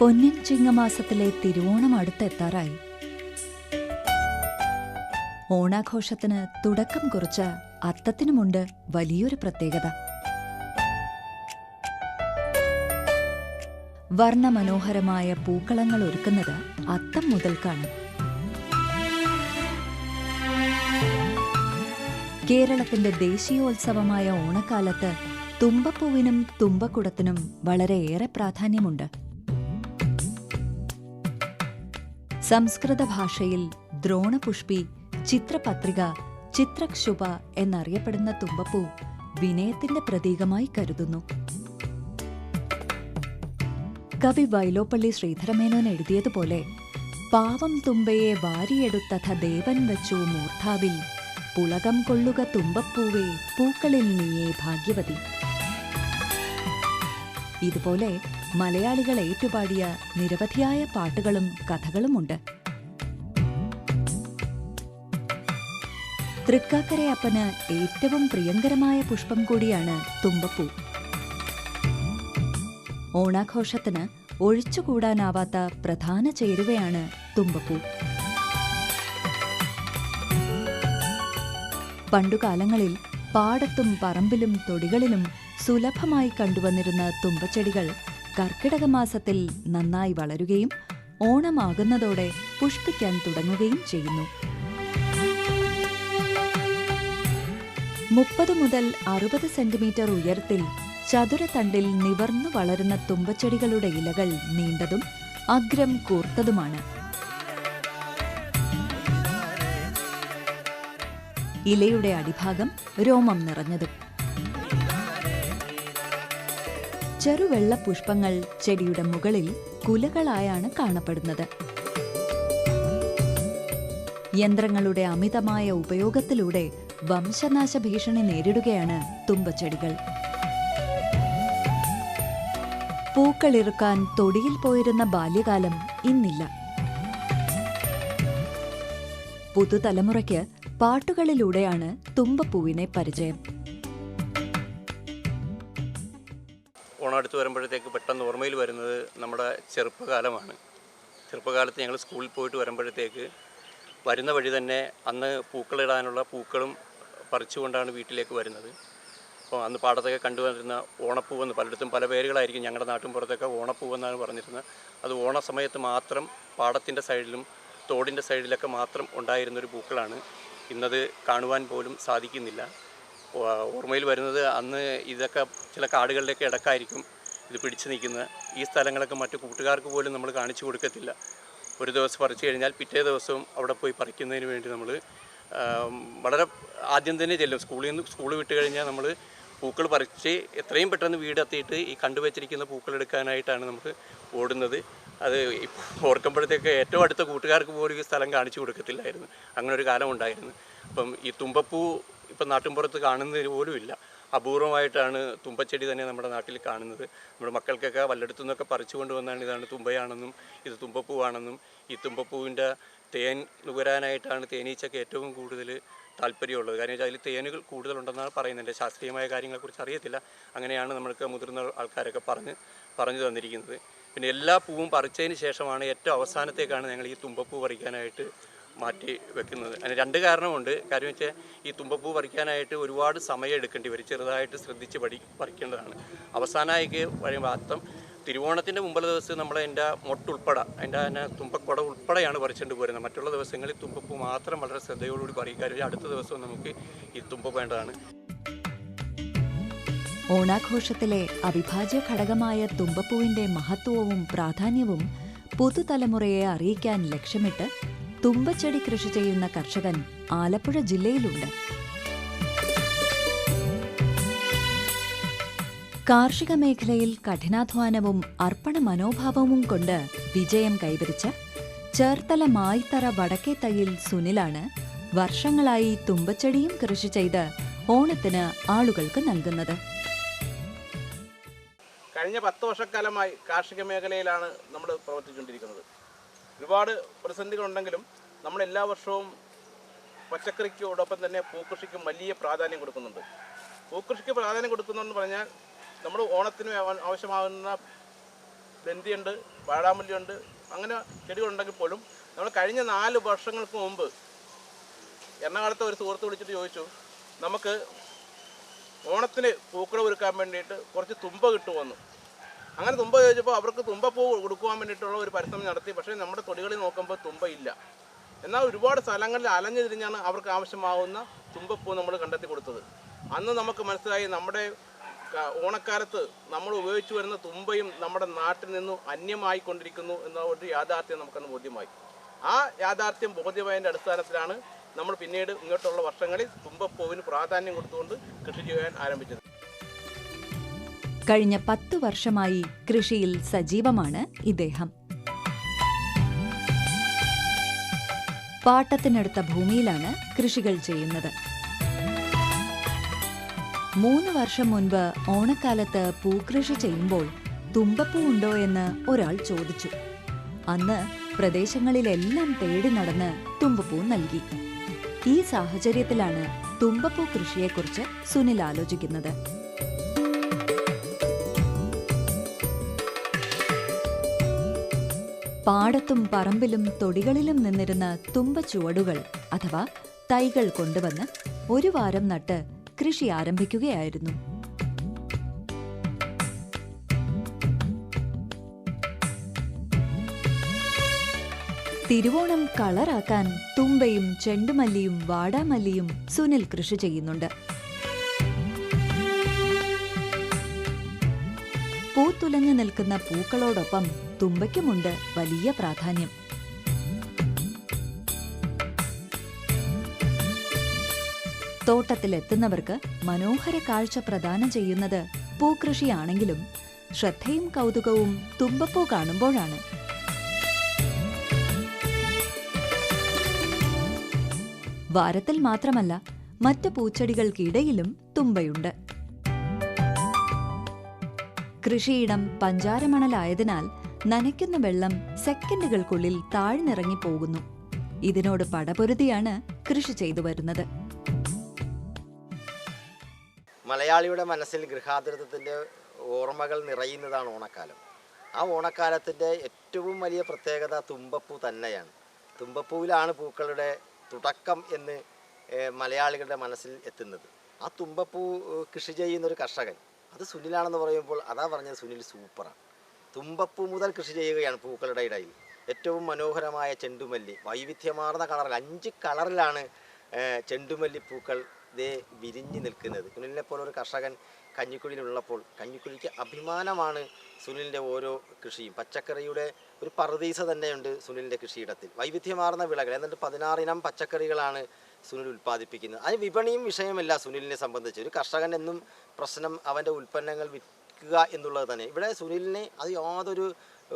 പൊന്നിൻ ചിങ്ങമാസത്തിലെ തിരുവോണം അടുത്തെത്താറായി. ഓണാഘോഷത്തിന് തുടക്കം കുറിച്ച അത്തത്തിനുമുണ്ട് വലിയൊരു പ്രത്യേകത. വർണമനോഹരമായ പൂക്കളങ്ങൾ ഒരുക്കുന്നത് അത്തം മുതൽക്കാണ്. കേരളത്തിന്റെ ദേശീയോത്സവമായ ഓണക്കാലത്ത് തുമ്പപ്പൂവിനും തുമ്പക്കുടത്തിനും വളരെയേറെ പ്രാധാന്യമുണ്ട്. സംസ്കൃത ഭാഷയിൽ ദ്രോണപുഷ്പി ചിത്രപത്രിക ചിത്രക്ഷുഭ എന്നറിയപ്പെടുന്ന തുമ്പപ്പൂ വിനയത്തിന്റെ പ്രതീകമായി കരുതുന്നു. കവി വൈലോപ്പള്ളി ശ്രീധരമേനോൻ എഴുതിയതുപോലെ പാവം തുമ്പയെ വാരിയെടുത്തഥ ദേവൻ വച്ചു മൂർധാവിൽ പുളകം കൊള്ളുക തുമ്പപ്പൂവേ പൂക്കളിൽ നീയേ ഭാഗ്യവതി. ഇതുപോലെ മലയാളികൾ ഏറ്റുപാടിയ നിരവധിയായ പാട്ടുകളും കഥകളുമുണ്ട്. തൃക്കാക്കരയപ്പന് ഏറ്റവും പ്രിയങ്കരമായ പുഷ്പം കൂടിയാണ് തുമ്പപ്പൂ. ഓണാഘോഷത്തിന് ഒഴിച്ചുകൂടാനാവാത്ത പ്രധാന ചേരുവയാണ് തുമ്പപ്പൂ. പണ്ടുകാലങ്ങളിൽ പാടത്തും പറമ്പിലും തൊടികളിലും സുലഭമായി കണ്ടുവന്നിരുന്ന തുമ്പച്ചെടികൾ കർക്കിടക മാസത്തിൽ നന്നായി വളരുകയും ഓണമാകുന്നതോടെ പുഷ്പിക്കാൻ തുടങ്ങുകയും ചെയ്യുന്നു. മുപ്പത് മുതൽ അറുപത് സെന്റിമീറ്റർ ഉയരത്തിൽ ചതുരത്തണ്ടിൽ നിവർന്നു വളരുന്ന തുമ്പച്ചെടികളുടെ ഇലകൾ നീണ്ടതും അഗ്രം കൂർത്തതുമാണ്. ഇലയുടെ അടിഭാഗം രോമം നിറഞ്ഞതും ചെറുവെള്ള പുഷ്പങ്ങൾ ചെടിയുടെ മുകളിൽ കുലകളായാണ് കാണപ്പെടുന്നത്. യന്ത്രങ്ങളുടെ അമിതമായ ഉപയോഗത്തിലൂടെ വംശനാശ ഭീഷണി നേരിടുകയാണ് തുമ്പച്ചെടികൾ. പൂക്കളിറുക്കാൻ തൊടിയിൽ പോയിരുന്ന ബാല്യകാലം ഇന്നില്ല. പുതുതലമുറയ്ക്ക് പാട്ടുകളിലൂടെയാണ് തുമ്പപ്പൂവിനെ പരിചയം. ഓണം അടുത്ത് വരുമ്പോഴത്തേക്ക് പെട്ടെന്ന് ഓർമ്മയിൽ വരുന്നത് നമ്മുടെ ചെറുപ്പകാലമാണ്. ചെറുപ്പകാലത്ത് ഞങ്ങൾ സ്കൂളിൽ പോയിട്ട് വരുമ്പോഴത്തേക്ക് വരുന്ന വഴി തന്നെ അന്ന് പൂക്കളിടാനുള്ള പൂക്കളും പറിച്ചുകൊണ്ടാണ് വീട്ടിലേക്ക് വരുന്നത്. അപ്പോൾ അന്ന് പാടത്തൊക്കെ കണ്ടുവന്നിരുന്ന ഓണപ്പൂവെന്ന് പലയിടത്തും പല പേരുകളായിരിക്കും ഞങ്ങളുടെ നാട്ടിൻ പുറത്തൊക്കെ ഓണപ്പൂവെന്നാണ് പറഞ്ഞിരുന്നത്. അത് ഓണ സമയത്ത് മാത്രം പാടത്തിന്റെ സൈഡിലും തോടിന്റെ സൈഡിലൊക്കെ മാത്രം ഉണ്ടായിരുന്നൊരു പൂക്കളാണ്. ഇന്നത് കാണുവാൻ പോലും സാധിക്കുന്നില്ല. ഓർമ്മയിൽ വരുന്നത് അന്ന് ഇതൊക്കെ ചില കാടുകളിലൊക്കെ ഇടക്കായിരിക്കും ഇത് പിടിച്ചു നിൽക്കുന്നത്. ഈ സ്ഥലങ്ങളൊക്കെ മറ്റു കൂട്ടുകാർക്ക് പോലും നമ്മൾ കാണിച്ചു കൊടുക്കത്തില്ല. ഒരു ദിവസം പറിച്ചു കഴിഞ്ഞാൽ പിറ്റേ ദിവസവും അവിടെ പോയി പറിക്കുന്നതിന് വേണ്ടി നമ്മൾ വളരെ ആദ്യം തന്നെ ചെല്ലും. സ്കൂളിൽ നിന്ന് സ്കൂൾ വിട്ട് കഴിഞ്ഞാൽ നമ്മൾ പൂക്കൾ പറിച്ച് എത്രയും പെട്ടെന്ന് വീടെത്തിയിട്ട് ഈ കണ്ടുവച്ചിരിക്കുന്ന പൂക്കൾ എടുക്കാനായിട്ടാണ് നമുക്ക് ഓടുന്നത്. അത് ഓർക്കുമ്പോഴത്തേക്ക് ഏറ്റവും അടുത്ത കൂട്ടുകാർക്ക് പോലും ഈ സ്ഥലം കാണിച്ചു കൊടുക്കത്തില്ലായിരുന്നു. അങ്ങനെ ഒരു കാലം ഉണ്ടായിരുന്നു. അപ്പം ഈ തുമ്പപ്പൂ ഇപ്പം നാട്ടിൻപുറത്ത് കാണുന്നതിന് പോലും ഇല്ല. അപൂർവമായിട്ടാണ് തുമ്പച്ചെടി തന്നെ നമ്മുടെ നാട്ടിൽ കാണുന്നത്. നമ്മുടെ മക്കൾക്കൊക്കെ വല്ലയിടത്തു നിന്നൊക്കെ പറിച്ചു കൊണ്ടുവന്നാണ് ഇതാണ് തുമ്പയാണെന്നും ഇത് തുമ്പപ്പൂവാണെന്നും. ഈ തുമ്പപ്പൂവിന്റെ തേൻ നുകരാനായിട്ടാണ് തേനീച്ചയ്ക്ക് ഏറ്റവും കൂടുതൽ താല്പര്യമുള്ളത്. കാരണം വെച്ചാൽ അതിൽ തേനുകൾ കൂടുതലുണ്ടെന്നാണ് പറയുന്നത്. എന്റെ ശാസ്ത്രീയമായ കാര്യങ്ങളെക്കുറിച്ച് അറിയത്തില്ല. അങ്ങനെയാണ് നമ്മൾക്ക് മുതിർന്ന ആൾക്കാരൊക്കെ പറഞ്ഞ് പറഞ്ഞു തന്നിരിക്കുന്നത്. പിന്നെ എല്ലാ പൂവും പറിച്ചതിന് ശേഷമാണ് ഏറ്റവും അവസാനത്തേക്കാണ് ഞങ്ങൾ ഈ തുമ്പപ്പൂ പറിക്കാനായിട്ട് മാറ്റി വെക്കുന്നത്. അതിന് രണ്ട് കാരണമുണ്ട്. കാര്യം വെച്ചാൽ ഈ തുമ്പപ്പൂ പറിക്കാനായിട്ട് ഒരുപാട് സമയം എടുക്കേണ്ടി വരും. ചെറുതായിട്ട് ശ്രദ്ധിച്ച് പഠി പറിക്കേണ്ടതാണ്. അവസാനമായിക്ക് പറയുമ്പോൾ അത്തം തിരുവോണത്തിന്റെ മുമ്പുള്ള ദിവസം നമ്മൾ അതിന്റെ മൊട്ടുൾപ്പെടെ അതിന്റെ തന്നെ തുമ്പക്കുട ഉൾപ്പെടെയാണ് പറിച്ചുകൊണ്ട് പോരുന്നത്. മറ്റുള്ള ദിവസങ്ങളിൽ തുമ്പപ്പൂ മാത്രം വളരെ ശ്രദ്ധയോടുകൂടി പറിക്കുക കാര്യം അടുത്ത ദിവസം നമുക്ക് ഈ തുമ്പ വേണ്ടതാണ്. ഓണാഘോഷത്തിലെ അവിഭാജ്യ ഘടകമായ തുമ്പപ്പൂവിന്റെ മഹത്വവും പ്രാധാന്യവും പുതുതലമുറയെ അറിയിക്കാൻ ലക്ഷ്യമിട്ട് തുമ്പച്ചെടി കൃഷി ചെയ്യുന്ന കർഷകൻ ആലപ്പുഴ ജില്ലയിലുണ്ട്. കാർഷിക മേഖലയിൽ കഠിനാധ്വാനവും അർപ്പണ മനോഭാവവും കൊണ്ട് വിജയം കൈവരിച്ച ചേർത്തല മായിത്തറ വടക്കേ തയ്യിൽ സുനിലാണ് വർഷങ്ങളായി തുമ്പച്ചെടിയും കൃഷി ചെയ്ത് ഓണത്തിന് ആളുകൾക്ക് നൽകുന്നത്. കഴിഞ്ഞ പത്ത് വർഷക്കാലമായി കാർഷിക മേഖലയിലാണ് നമ്മൾ പ്രവർത്തിച്ചുകൊണ്ടിരിക്കുന്നത്. ഒരുപാട് പ്രതിസന്ധികളുണ്ടെങ്കിലും നമ്മൾ എല്ലാ വർഷവും പച്ചക്കറിക്കോടൊപ്പം തന്നെ പൂക്കൃഷിക്കും വലിയ പ്രാധാന്യം കൊടുക്കുന്നുണ്ട്. പൂക്കൃഷിക്ക് പ്രാധാന്യം കൊടുക്കുന്നുണ്ടെന്ന് പറഞ്ഞാൽ നമ്മൾ ഓണത്തിന് ആവ- ആവശ്യമാകുന്ന ബന്ധിയുണ്ട് വാഴാമല്ലിയുണ്ട് അങ്ങനെ ചെടികളുണ്ടെങ്കിൽ പോലും നമ്മൾ കഴിഞ്ഞ നാല് വർഷങ്ങൾക്ക് മുമ്പ് എറണാകുളത്തെ ഒരു സുഹൃത്ത് വിളിച്ചിട്ട് ചോദിച്ചു നമുക്ക് ഓണത്തിന് പൂക്കളം ഒരുക്കാൻ വേണ്ടിയിട്ട് കുറച്ച് തുമ്പ കിട്ടുമെന്ന് അങ്ങനെ തുമ്പ ചോദിച്ചപ്പോൾ അവർക്ക് തുമ്പപ്പൂ കൊടുക്കുവാൻ വേണ്ടിയിട്ടുള്ള ഒരു പരിശ്രമം നടത്തി. പക്ഷേ നമ്മുടെ തൊടികളിൽ നോക്കുമ്പോൾ തുമ്പ ഇല്ല എന്നാൽ ഒരുപാട് സ്ഥലങ്ങളിൽ അലഞ്ഞു തിരിഞ്ഞാണ് അവർക്ക് ആവശ്യമാവുന്ന തുമ്പപ്പൂ നമ്മൾ കണ്ടെത്തി കൊടുത്തത്. അന്ന് നമുക്ക് മനസ്സിലായി നമ്മുടെ ഓണക്കാലത്ത് നമ്മൾ ഉപയോഗിച്ചു വരുന്ന തുമ്പയും നമ്മുടെ നാട്ടിൽ നിന്നും അന്യമായി കൊണ്ടിരിക്കുന്നു എന്ന ഒരു യാഥാർത്ഥ്യം നമുക്കന്ന് ബോധ്യമായി. ആ യാഥാർത്ഥ്യം ബോധ്യമായതിന്റെ അടിസ്ഥാനത്തിലാണ് നമ്മൾ പിന്നീട് ഇങ്ങോട്ടുള്ള വർഷങ്ങളിൽ തുമ്പപ്പൂവിന് പ്രാധാന്യം കൊടുത്തുകൊണ്ട് കൃഷി ചെയ്യാൻ ആരംഭിച്ചത്. കഴിഞ്ഞ പത്തു വർഷമായി കൃഷിയിൽ സജീവമാണ് ഇദ്ദേഹം. പാട്ടത്തിനടുത്ത ഭൂമിയിലാണ് കൃഷികൾ ചെയ്യുന്നത്. മൂന്ന് വർഷം മുൻപ് ഓണക്കാലത്ത് പൂക്കൃഷി ചെയ്യുമ്പോൾ തുമ്പപ്പൂ ഉണ്ടോ എന്ന് ഒരാൾ ചോദിച്ചു. അന്ന് പ്രദേശങ്ങളിലെല്ലാം തേടി നടന്ന് തുമ്പപ്പൂ നൽകി. ഈ സാഹചര്യത്തിലാണ് തുമ്പപ്പൂ കൃഷിയെക്കുറിച്ച് സുനിൽ ആലോചിക്കുന്നത്. പാടത്തും പറമ്പിലും തൊടികളിലും നിന്നിരുന്ന തുമ്പച്ചുവടുകൾ അഥവാ തൈകൾ കൊണ്ടുവന്ന് ഒരു വാരം നട്ട് കൃഷി ആരംഭിക്കുകയായിരുന്നു. തിരുവോണം കളറാക്കാൻ തുമ്പയും ചെണ്ടുമല്ലിയും വാടാമല്ലിയും സുനിൽ കൃഷി ചെയ്യുന്നുണ്ട്. പൂത്തുലഞ്ഞു നിൽക്കുന്ന പൂക്കളോടൊപ്പം തുമ്പയ്ക്കുമുണ്ട് വലിയ പ്രാധാന്യം. തോട്ടത്തിലെത്തുന്നവർക്ക് മനോഹര കാഴ്ച പ്രദാനം ചെയ്യുന്നത് പൂക്കൃഷിയാണെങ്കിലും ശ്രദ്ധയും കൗതുകവും തുമ്പപ്പൂ കാണുമ്പോഴാണ്. വാരത്തിൽ മാത്രമല്ല മറ്റ് പൂച്ചെടികൾക്കിടയിലും തുമ്പയുണ്ട്. കൃഷിയിടം പഞ്ചാരമണലായതിനാൽ നനയ്ക്കുന്ന വെള്ളം സെക്കൻഡുകൾക്കുള്ളിൽ താഴ്ന്നിറങ്ങി പോകുന്നു. ഇതിനോട് പടപൊരുതിയാണ് കൃഷി ചെയ്തു വരുന്നത്. മലയാളിയുടെ മനസ്സിൽ ഗൃഹാതുരത്വത്തിന്റെ ഓർമ്മകൾ നിറയുന്നതാണ് ഓണക്കാലം. ആ ഓണക്കാലത്തിന്റെ ഏറ്റവും വലിയ പ്രത്യേകത തുമ്പപ്പൂ തന്നെയാണ്. തുമ്പപ്പൂവിലാണ് പൂക്കളുടെ തുടക്കം എന്ന് മലയാളികളുടെ മനസ്സിൽ എത്തുന്നത്. ആ തുമ്പപ്പൂ കൃഷി ചെയ്യുന്ന ഒരു കർഷകൻ അത് സുനിലാണെന്ന് പറയുമ്പോൾ അതാ പറഞ്ഞത് സുനിൽ സൂപ്പറാണ്. തുമ്പപ്പൂ മുതൽ കൃഷി ചെയ്യുകയാണ് പൂക്കളുടെ ഇടയിൽ. ഏറ്റവും മനോഹരമായ ചെണ്ടുമല്ലി. വൈവിധ്യമാർന്ന കളറിൽ അഞ്ച് കളറിലാണ് ചെണ്ടുമല്ലി പൂക്കൾ ഇതേ വിരിഞ്ഞു നിൽക്കുന്നത്. സുനിലിനെ പോലൊരു കർഷകൻ കഞ്ഞിക്കുഴിയിലുള്ളപ്പോൾ കഞ്ഞിക്കുഴിക്ക് അഭിമാനമാണ് സുനിലിന്റെ ഓരോ കൃഷിയും. പച്ചക്കറിയുടെ ഒരു പറുദീസ തന്നെയുണ്ട് സുനിലിന്റെ കൃഷിയിടത്തിൽ. വൈവിധ്യമാർന്ന വിളകൾ എന്നിട്ട് പതിനാറിനം പച്ചക്കറികളാണ് സുനിൽ ഉൽപ്പാദിപ്പിക്കുന്നത്. അതിന് വിപണിയും വിഷയമല്ല സുനിലിനെ സംബന്ധിച്ച്. ഒരു കർഷകൻ എന്നും പ്രശ്നം അവന്റെ ഉൽപ്പന്നങ്ങൾ വിൽക്കുക എന്നുള്ളത് തന്നെ. ഇവിടെ സുനിലിന് അത് യാതൊരു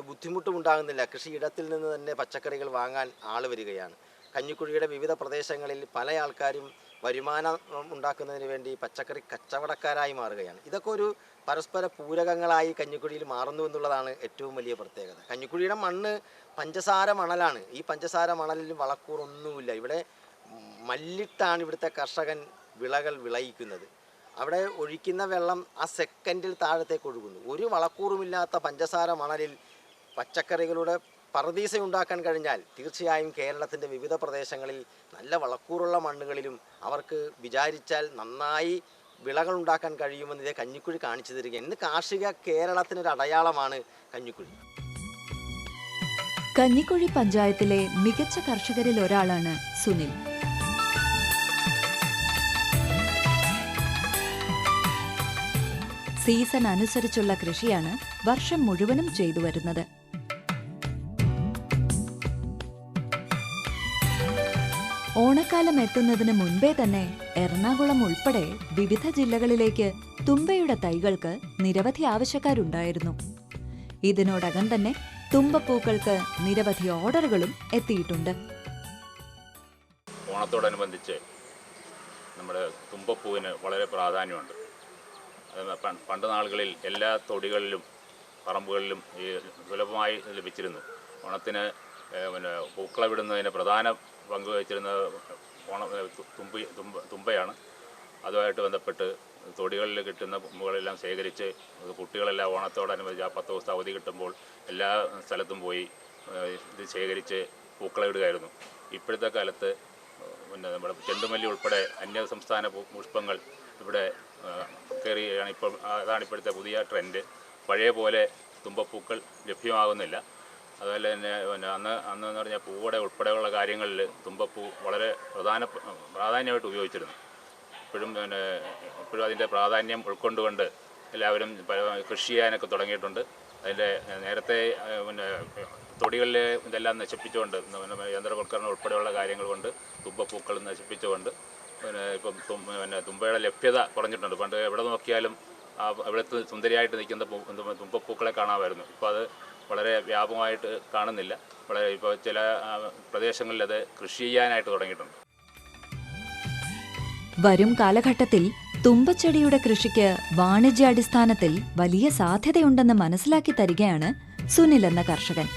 ബുദ്ധിമുട്ടും ഉണ്ടാകുന്നില്ല. കൃഷിയിടത്തിൽ നിന്ന് തന്നെ പച്ചക്കറികൾ വാങ്ങാൻ ആൾ വരികയാണ്. കഞ്ഞിക്കുഴിയുടെ വിവിധ പ്രദേശങ്ങളിൽ പല ആൾക്കാരും വരുമാനം ഉണ്ടാക്കുന്നതിന് വേണ്ടി പച്ചക്കറി കച്ചവടക്കാരായി മാറുകയാണ്. ഇതൊക്കെ ഒരു പരസ്പര പൂരകങ്ങളായി കഞ്ഞിക്കുഴിയിൽ മാറുന്നു എന്നുള്ളതാണ് ഏറ്റവും വലിയ പ്രത്യേകത. കഞ്ഞിക്കുഴിയുടെ മണ്ണ് പഞ്ചസാര മണലാണ്. ഈ പഞ്ചസാര മണലിൽ വളക്കൂറൊന്നുമില്ല. ഇവിടെ മല്ലിട്ടാണ് ഇവിടുത്തെ കർഷകൻ വിളകൾ വിളയിക്കുന്നത്. അവിടെ ഒഴിക്കുന്ന വെള്ളം ആ സെക്കൻഡിൽ താഴത്തേക്ക് ഒഴുകുന്നു. ഒരു വളക്കൂറുമില്ലാത്ത പഞ്ചസാര മണലിൽ പച്ചക്കറികളുടെ പറദീസ ഉണ്ടാക്കാൻ കഴിഞ്ഞാൽ തീർച്ചയായും കേരളത്തിന്റെ വിവിധ പ്രദേശങ്ങളിൽ നല്ല വളക്കൂറുള്ള മണ്ണുകളിലും അവർക്ക് വിചാരിച്ചാൽ നന്നായി വിളകൾ ഉണ്ടാക്കാൻ കഴിയുമെന്ന് ഇതേ കഞ്ഞിക്കുഴി കാണിച്ചു തരിക ഇന്ന് കാർഷിക കേരളത്തിനൊരു അടയാളമാണ് കഞ്ഞിക്കുഴി. കഞ്ഞിക്കുഴി പഞ്ചായത്തിലെ മികച്ച കർഷകരിൽ ഒരാളാണ് സുനിൽ. സീസൺ അനുസരിച്ചുള്ള കൃഷിയാണ് വർഷം മുഴുവനും ചെയ്തു വരുന്നത്. ഓണക്കാലം എത്തുന്നതിന് മുൻപേ തന്നെ എറണാകുളം ഉൾപ്പെടെ വിവിധ ജില്ലകളിലേക്ക് തുമ്പയുടെ തൈകൾക്ക് നിരവധി ആവശ്യക്കാരുണ്ടായിരുന്നു. ഇതിനോടകം തന്നെ തുമ്പപ്പൂക്കൾക്ക് നിരവധി ഓർഡറുകളും എത്തിയിട്ടുണ്ട്. ഓണത്തോടനുബന്ധിച്ച് നമ്മുടെ തുമ്പപ്പൂവിന് വളരെ പ്രാധാന്യമുണ്ട്. പണ്ട് നാളുകളിൽ എല്ലാ തൊടികളിലും പറമ്പുകളിലും ഈ സുലഭമായി ലഭിച്ചിരുന്നു. ഓണത്തിന് പിന്നെ പൂക്കളവിടുന്നതിന് പ്രധാന പങ്ക് വഹിച്ചിരുന്ന ഓണ തുമ്പി തുമ്പ തുമ്പയാണ്. അതുമായിട്ട് ബന്ധപ്പെട്ട് തൊടികളിൽ കിട്ടുന്ന പൂക്കളെല്ലാം ശേഖരിച്ച് കുട്ടികളെല്ലാം ഓണത്തോടനുബന്ധിച്ച് ആ പത്ത് ദിവസത്തെ അവധി കിട്ടുമ്പോൾ എല്ലാ സ്ഥലത്തും പോയി ഇത് ശേഖരിച്ച് പൂക്കളമിടുകയായിരുന്നു. ഇപ്പോഴത്തെ കാലത്ത് പിന്നെ നമ്മുടെ ചെണ്ടുമല്ലി ഉൾപ്പെടെ അന്യ സംസ്ഥാന പുഷ്പങ്ങൾ ഇവിടെ കയറിയാണ് ഇപ്പോൾ അതാണ് ഇപ്പോഴത്തെ പുതിയ ട്രെൻഡ് പഴയ പോലെ തുമ്പപ്പൂക്കൾ ലഭ്യമാകുന്നില്ല. അതുപോലെ തന്നെ പിന്നെ അന്ന് അന്ന് എന്ന് പറഞ്ഞാൽ പൂവുടെ ഉൾപ്പെടെയുള്ള കാര്യങ്ങളിൽ തുമ്പപ്പൂ വളരെ പ്രധാന പ്രാധാന്യമായിട്ട് ഉപയോഗിച്ചിരുന്നു. ഇപ്പോഴും പിന്നെ ഇപ്പോഴും അതിന്റെ പ്രാധാന്യം ഉൾക്കൊണ്ടുകൊണ്ട് എല്ലാവരും കൃഷി ചെയ്യാനൊക്കെ തുടങ്ങിയിട്ടുണ്ട്. അതിന്റെ നേരത്തെ പിന്നെ തൊടികളിലെ ഇതെല്ലാം നശിപ്പിച്ചുകൊണ്ട് യന്ത്രവൽക്കരണം ഉൾപ്പെടെയുള്ള കാര്യങ്ങൾ കൊണ്ട് തുമ്പപ്പൂക്കൾ നശിപ്പിച്ചുകൊണ്ട് പിന്നെ ഇപ്പം പിന്നെ തുമ്പയുടെ ലഭ്യത കുറഞ്ഞിട്ടുണ്ട്. പണ്ട് എവിടെ നോക്കിയാലും ആ അവിടുത്തെ സുന്ദരിയായിട്ട് നിൽക്കുന്ന തുമ്പ- തുമ്പപ്പൂക്കളെ കാണാമായിരുന്നു. ഇപ്പോൾ അത് വളരെ വ്യാപകമായിട്ട് കാണുന്നില്ല. വളരെ ഇപ്പോൾ ചില പ്രദേശങ്ങളിൽ അത് കൃഷി ചെയ്യാനായിട്ട് തുടങ്ങിയിട്ടുണ്ട്. വരും കാലഘട്ടത്തിൽ തുമ്പച്ചെടിയുടെ കൃഷിക്ക് വാണിജ്യാടിസ്ഥാനത്തിൽ വലിയ സാധ്യതയുണ്ടെന്ന് മനസ്സിലാക്കി തരികയാണ് സുനിൽ എന്ന കർഷകൻ.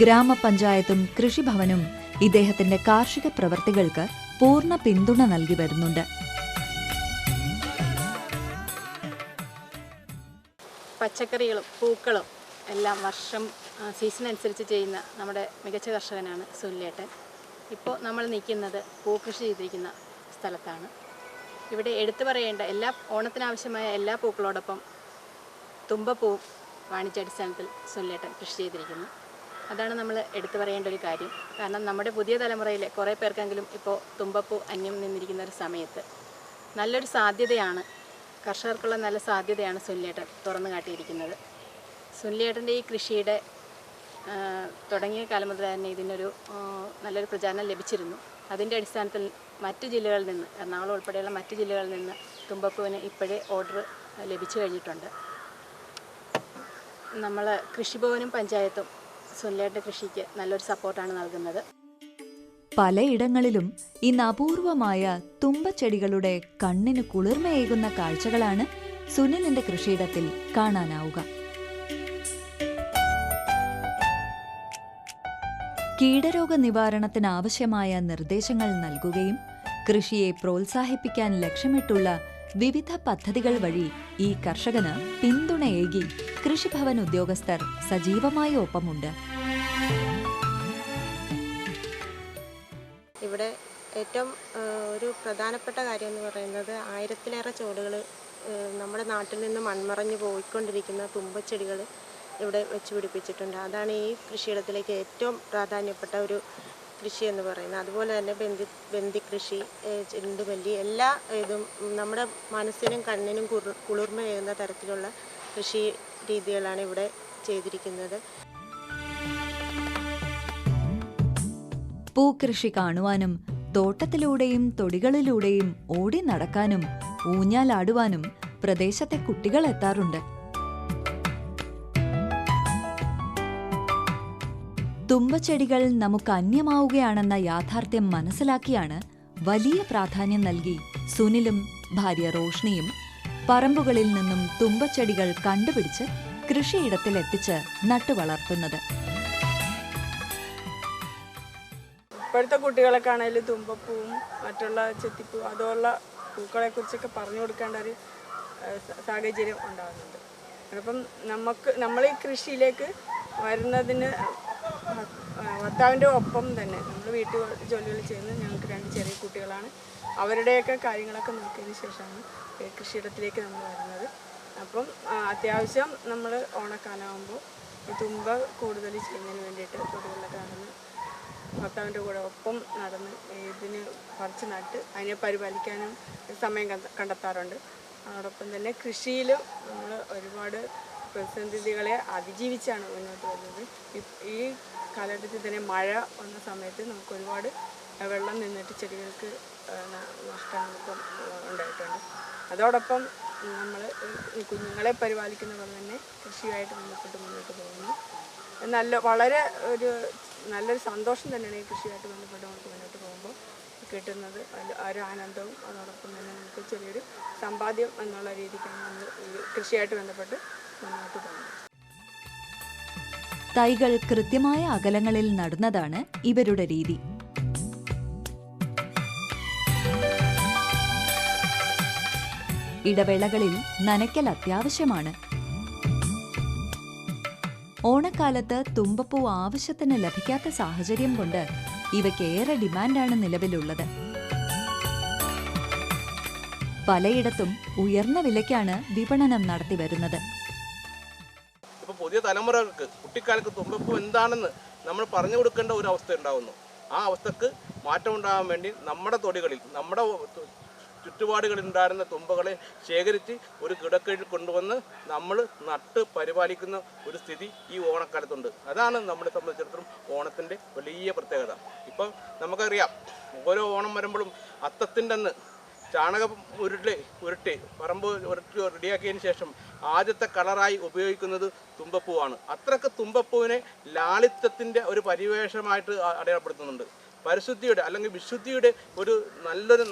ഗ്രാമപഞ്ചായത്തും കൃഷിഭവനും ഇദ്ദേഹത്തിന്റെ കാർഷിക പ്രവർത്തികൾക്ക് പൂർണ പിന്തുണ നൽകി വരുന്നുണ്ട്. പച്ചക്കറികളും പൂക്കളും എല്ലാം വർഷം സീസൺ അനുസരിച്ച് ചെയ്യുന്ന നമ്മുടെ മികച്ച കർഷകനാണ് സുനിലേട്ടൻ. ഇപ്പോൾ നമ്മൾ നിൽക്കുന്നത് പൂക്കൃഷി ചെയ്തിരിക്കുന്ന സ്ഥലത്താണ്. ഇവിടെ എടുത്തു പറയേണ്ട എല്ലാ ഓണത്തിനാവശ്യമായ എല്ലാ പൂക്കളോടൊപ്പം തുമ്പപ്പൂവും വാണിജ്യാടിസ്ഥാനത്തിൽ സുനിലേട്ടൻ കൃഷി ചെയ്തിരിക്കുന്നു. അതാണ് നമ്മൾ എടുത്തു പറയേണ്ട ഒരു കാര്യം. കാരണം നമ്മുടെ പുതിയ തലമുറയിലെ കുറേ പേർക്കെങ്കിലും ഇപ്പോൾ തുമ്പപ്പൂ അന്യം നിന്നിരിക്കുന്ന ഒരു സമയത്ത് നല്ലൊരു സാധ്യതയാണ് കർഷകർക്കുള്ള നല്ല സാധ്യതയാണ് സുനിലേട്ടൻ തുറന്നു കാട്ടിയിരിക്കുന്നത്. സുനിലേട്ടന്റെ ഈ കൃഷിയുടെ തുടങ്ങിയ കാലം മുതൽ തന്നെ ഇതിനൊരു നല്ലൊരു പ്രചാരണം ലഭിച്ചിരുന്നു. അതിന്റെ അടിസ്ഥാനത്തിൽ മറ്റു ജില്ലകളിൽ നിന്ന് എറണാകുളം ഉൾപ്പെടെയുള്ള മറ്റു ജില്ലകളിൽ നിന്ന് തുമ്പപ്പൂവിന് ഇപ്പോഴേ ഓർഡർ ലഭിച്ചു കഴിഞ്ഞിട്ടുണ്ട്. നമ്മൾ കൃഷിഭവനും പഞ്ചായത്തും സുനിലേട്ടന്റെ കൃഷിക്ക് നല്ലൊരു സപ്പോർട്ടാണ് നൽകുന്നത്. പലയിടങ്ങളിലും ഇന്ന് അപൂർവമായ തുമ്പച്ചെടികളുടെ കണ്ണിന് കുളിർമയേകുന്ന കാഴ്ചകളാണ് സുനിലിന്റെ കൃഷിയിടത്തിൽ കാണാനാവുക. കീടരോഗ നിവാരണത്തിനാവശ്യമായ നിർദ്ദേശങ്ങൾ നൽകുകയും കൃഷിയെ പ്രോത്സാഹിപ്പിക്കാൻ ലക്ഷ്യമിട്ടുള്ള വിവിധ പദ്ധതികൾ വഴി ഈ കർഷകന് പിന്തുണയേകി കൃഷിഭവൻ ഉദ്യോഗസ്ഥർ സജീവമായി ഒപ്പമുണ്ട്. ഇവിടെ ഏറ്റവും ഒരു പ്രധാനപ്പെട്ട കാര്യം എന്ന് പറയുന്നത് ആയിരത്തിലേറെ ചോടുകൾ നമ്മുടെ നാട്ടിൽ നിന്ന് മൺമറഞ്ഞു പോയിക്കൊണ്ടിരിക്കുന്ന തുമ്പച്ചെടികൾ ഇവിടെ വെച്ച് പിടിപ്പിച്ചിട്ടുണ്ട്. അതാണ് ഈ കൃഷിയിടത്തിലേക്ക് ഏറ്റവും പ്രാധാന്യപ്പെട്ട ഒരു കൃഷി എന്ന് പറയുന്നത്. അതുപോലെ തന്നെ ബന്ദി ബന്ദി കൃഷി ഏ, ചെണ്ടുമല്ലി എല്ലാ ഇതും നമ്മുടെ മനസ്സിനും കണ്ണിനും കുളിർ കുളിർമയേകുന്ന തരത്തിലുള്ള കൃഷി രീതികളാണ് ഇവിടെ ചെയ്തിരിക്കുന്നത്. പൂക്കൃഷി കാണുവാനും തോട്ടത്തിലൂടെയും തൊടികളിലൂടെയും ഓടി നടക്കാനും ഊഞ്ഞാലാടുവാനും പ്രദേശത്തെ കുട്ടികൾ എത്താറുണ്ട്. തുമ്പച്ചെടികൾ നമുക്ക് അന്യമാവുകയാണെന്ന യാഥാർത്ഥ്യം മനസ്സിലാക്കിയാണ് വലിയ പ്രാധാന്യം നൽകി സുനിലും ഭാര്യ റോഷ്നിയും പറമ്പുകളിൽ നിന്നും തുമ്പച്ചെടികൾ കണ്ടുപിടിച്ച് കൃഷിയിടത്തിൽ എത്തിച്ച് നട്ടുവളർത്തുന്നത്. ഇപ്പോഴത്തെ കുട്ടികളൊക്കെ ആണെങ്കിലും തുമ്പപ്പൂവും മറ്റുള്ള ചെത്തിപ്പൂ അതുപോലുള്ള പൂക്കളെ കുറിച്ചൊക്കെ പറഞ്ഞു കൊടുക്കേണ്ട ഒരു സാഹചര്യം ഉണ്ടാകുന്നുണ്ട്. അപ്പം നമുക്ക് നമ്മൾ ഈ കൃഷിയിലേക്ക് വരുന്നതിന് ഭർത്താവിന്റെ ഒപ്പം തന്നെ നമ്മൾ വീട്ടു ജോലികൾ ചെയ്യുന്നത് ഞങ്ങൾക്ക് രണ്ട് ചെറിയ കുട്ടികളാണ്. അവരുടെയൊക്കെ കാര്യങ്ങളൊക്കെ നോക്കിയതിന് ശേഷമാണ് കൃഷിയിടത്തിലേക്ക് നമ്മൾ വരുന്നത്. അപ്പം അത്യാവശ്യം നമ്മൾ ഓണക്കാലമാകുമ്പോൾ തുമ്പ കൂടുതൽ ചെയ്യുന്നതിന് വേണ്ടിയിട്ട് തൊടുകളിലൊക്കെ നടന്ന് ഭർത്താവിന്റെ കൂടെ ഒപ്പം നടന്ന് ഇതിന് പറിച്ച് നട്ട് അതിനെ പരിപാലിക്കാനും സമയം കണ്ട- കണ്ടെത്താറുണ്ട്. അതോടൊപ്പം തന്നെ കൃഷിയിലും നമ്മൾ ഒരുപാട് പ്രതിസന്ധികളെ അതിജീവിച്ചാണ് മുന്നോട്ട് വരുന്നത്. ഈ കാലഘട്ടത്തിൽ തന്നെ മഴ വന്ന സമയത്ത് നമുക്ക് ഒരുപാട് വെള്ളം നിന്നിട്ട് ചെടികൾക്ക് നഷ്ടങ്ങൾക്കും ഉണ്ടായിട്ടുണ്ട്. അതോടൊപ്പം നമ്മൾ കുഞ്ഞുങ്ങളെ പരിപാലിക്കുന്ന പോലെ തന്നെ കൃഷിയുമായിട്ട് ബന്ധപ്പെട്ട് മുന്നോട്ട് പോകുന്നു. നല്ല വളരെ ഒരു നല്ലൊരു സന്തോഷം തന്നെയാണ് ഈ കൃഷിയുമായിട്ട് ബന്ധപ്പെട്ട് നമുക്ക് മുന്നോട്ട് പോകുമ്പോൾ കിട്ടുന്നത്. ഒരു ആനന്ദവും അതോടൊപ്പം തന്നെ നമുക്ക് ചെറിയൊരു സമ്പാദ്യം എന്നുള്ള രീതിക്കാണ് നമ്മൾ കൃഷിയായിട്ട് ബന്ധപ്പെട്ട് മുന്നോട്ട് പോകുന്നത്. തൈകൾ കൃത്യമായ അകലങ്ങളിൽ നടുന്നതാണ് ഇവരുടെ രീതി. ഇടവേളകളിൽ നനയ്ക്കൽ അത്യാവശ്യമാണ്. ഓണക്കാലത്ത് തുമ്പപ്പൂ ആവശ്യത്തിന് ലഭിക്കാത്ത സാഹചര്യം കൊണ്ട് ഇവയ്ക്കേറെ ഡിമാൻഡാണ് നിലവിലുള്ളത്. പലയിടത്തും ഉയർന്ന വിലയ്ക്കാണ് വിപണനം നടത്തിവരുന്നത്. പുതിയ തലമുറകൾക്ക് കുട്ടിക്കാലത്ത് തുമ്പപ്പൂ എന്താണെന്ന് നമ്മൾ പറഞ്ഞു കൊടുക്കേണ്ട ഒരു അവസ്ഥ ഉണ്ടാകുന്നു ആ അവസ്ഥക്ക് മാറ്റമുണ്ടാകാൻ വേണ്ടി നമ്മുടെ തൊടികളിൽ നമ്മുടെ ചുറ്റുപാടുകളിൽ ഉണ്ടായിരുന്ന തുമ്പകളെ ശേഖരിച്ച് ഒരു കിടക്കീഴിൽ കൊണ്ടുവന്ന് നമ്മൾ നട്ട് പരിപാലിക്കുന്ന ഒരു സ്ഥിതി ഈ ഓണക്കാലത്തുണ്ട്. അതാണ് നമ്മളെ സംബന്ധിച്ചിടത്തോളം ഓണത്തിന്റെ വലിയ പ്രത്യേകത. ഇപ്പം നമുക്കറിയാം ഓരോ ഓണം വരുമ്പോഴും അത്തത്തിന്റെ അന്ന് ചാണകം ഉരുട്ടി ഉരുട്ടി പറമ്പ് ഉരുട്ടി റെഡിയാക്കിയതിന് ശേഷം ആദ്യത്തെ കളറായി ഉപയോഗിക്കുന്നത് തുമ്പപ്പൂവാണ്. അത്രയ്ക്ക് തുമ്പപ്പൂവിനെ ലാളിത്യത്തിന്റെ ഒരു പരിവേഷമായിട്ട് അടയാളപ്പെടുത്തുന്നുണ്ട്. പരിശുദ്ധിയുടെ അല്ലെങ്കിൽ വിശുദ്ധിയുടെ ഒരു നല്ലൊരു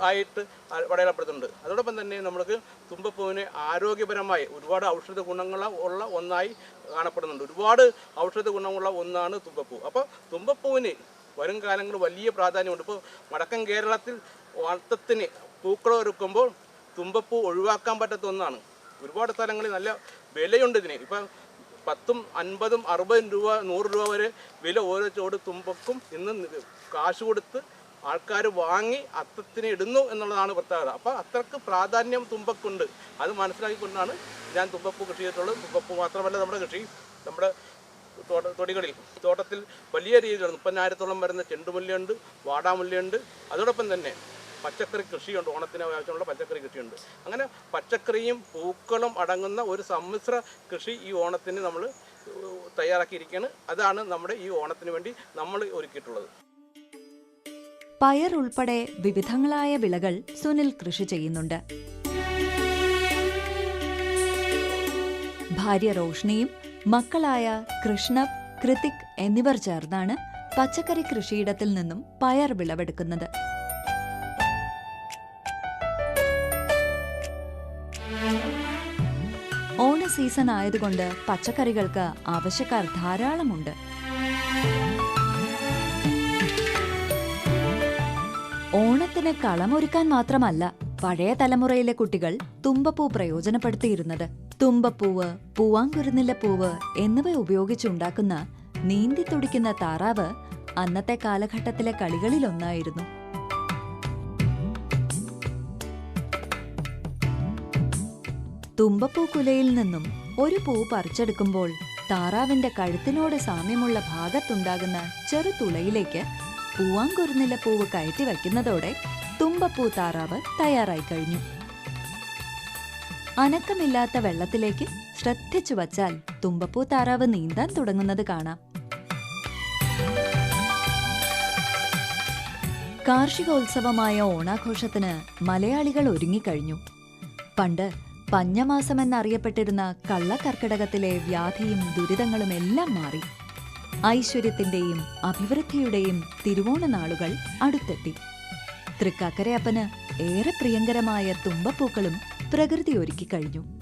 ആയിട്ട് അടയാളപ്പെടുത്തുന്നുണ്ട്. അതോടൊപ്പം തന്നെ നമ്മൾക്ക് തുമ്പപ്പൂവിനെ ആരോഗ്യപരമായി ഒരുപാട് ഔഷധ ഗുണങ്ങൾ ഉള്ള ഒന്നായി കാണപ്പെടുന്നുണ്ട്. ഒരുപാട് ഔഷധ ഗുണമുള്ള ഒന്നാണ് തുമ്പപ്പൂ. അപ്പോൾ തുമ്പപ്പൂവിന് വരും കാലങ്ങളിൽ വലിയ പ്രാധാന്യമുണ്ട്. ഇപ്പോൾ വടക്കൻ കേരളത്തിൽ വളർത്തത്തിന് പൂക്കൾ ഒരുക്കുമ്പോൾ തുമ്പപ്പൂ ഒഴിവാക്കാൻ പറ്റാത്ത ഒന്നാണ്. ഒരുപാട് സ്ഥലങ്ങളിൽ നല്ല വിലയുണ്ട് ഇതിന്. ഇപ്പം പത്തും അൻപതും അറുപതും രൂപ നൂറ് രൂപ വരെ വില ഓരോ ചോട് തുമ്പക്കും ഇന്ന് കാശ് കൊടുത്ത് ആൾക്കാർ വാങ്ങി അത്തത്തിന് ഇടുന്നു എന്നുള്ളതാണ് പ്രത്യേകത. അപ്പോൾ അത്രയ്ക്ക് പ്രാധാന്യം തുമ്പക്കുണ്ട് അത് മനസ്സിലാക്കിക്കൊണ്ടാണ് ഞാൻ തുമ്പപ്പൂ കൃഷി ചെയ്തിട്ടുള്ളത്. തുമ്പപ്പൂ മാത്രമല്ല നമ്മുടെ കൃഷി നമ്മുടെ തോട്ട തൊടികളിൽ തോട്ടത്തിൽ വലിയ രീതിയിലുള്ള മുപ്പതിനായിരത്തോളം വരുന്ന ചെണ്ടുമുല്ലയുണ്ട് വാടാമുല്ലയുണ്ട്. അതോടൊപ്പം തന്നെ പച്ചക്കറി കൃഷിയുണ്ട് ഓണത്തിന് ആവശ്യമുള്ള പച്ചക്കറി കൃഷിയുണ്ട്. അങ്ങനെ പച്ചക്കറിയും പൂക്കളും അടങ്ങുന്ന ഒരു സമ്മിശ്ര കൃഷി ഈ ഓണത്തിന് നമ്മൾ തയ്യാറാക്കിയിരിക്കുകയാണ്. അതാണ് നമ്മുടെ ഈ ഓണത്തിന് വേണ്ടി നമ്മൾ ഒരുക്കിയിട്ടുള്ളത്. പയർ ഉൾപ്പെടെ വിവിധങ്ങളായ വിളകൾ സുനിൽ കൃഷി ചെയ്യുന്നുണ്ട്. ഭാര്യ റോഷ്നിയും മക്കളായ കൃഷ്ണ കൃതിക് എന്നിവർ ചേർന്നാണ് പച്ചക്കറി കൃഷിയിടത്തിൽ നിന്നും പയർ വിളവെടുക്കുന്നത്. സീസൺ ആയതുകൊണ്ട് പച്ചക്കറികൾക്ക് ആവശ്യക്കാർ ധാരാളമുണ്ട്. ഓണത്തിന് കളമൊരുക്കാൻ മാത്രമല്ല പഴയ തലമുറയിലെ കുട്ടികൾ തുമ്പപ്പൂ പ്രയോജനപ്പെടുത്തിയിരുന്നത്. തുമ്പപ്പൂവ് പൂവാങ്കുരുന്നില്ല പൂവ് എന്നിവ ഉപയോഗിച്ചുണ്ടാക്കുന്ന നീന്തി തുടിക്കുന്ന താറാവ് അന്നത്തെ കാലഘട്ടത്തിലെ കളികളിലൊന്നായിരുന്നു. തുമ്പപ്പൂ കുലയിൽ നിന്നും ഒരു പൂ പറിച്ചെടുക്കുമ്പോൾ താറാവിന്റെ കഴുത്തിനോട് സാമ്യമുള്ള ഭാഗത്തുണ്ടാകുന്ന ചെറു തുളയിലേക്ക് പൂവാങ്കുരുന്നില പൂവ് കയറ്റി വയ്ക്കുന്നതോടെ തുമ്പപ്പൂ താറാവ് തയ്യാറായി കഴിഞ്ഞു. അനക്കമില്ലാത്ത വെള്ളത്തിലേക്ക് ശ്രദ്ധിച്ചു വച്ചാൽ തുമ്പപ്പൂ താറാവ് നീന്താൻ തുടങ്ങുന്നത് കാണാം. കാർഷികോത്സവമായ ഓണാഘോഷത്തിന് മലയാളികൾ ഒരുങ്ങിക്കഴിഞ്ഞു. പണ്ട് പഞ്ഞമാസമെന്നറിയപ്പെട്ടിരുന്ന കള്ളക്കർക്കിടകത്തിലെ വ്യാധിയും ദുരിതങ്ങളും എല്ലാം മാറി. ഐശ്വര്യത്തിന്റെയും അഭിവൃദ്ധിയുടെയും തിരുവോണ നാളുകൾ അടുത്തെത്തി. തൃക്കാക്കരയപ്പന് ഏറെ പ്രിയങ്കരമായ തുമ്പപ്പൂക്കളും പ്രകൃതി ഒരുക്കി കഴിഞ്ഞു.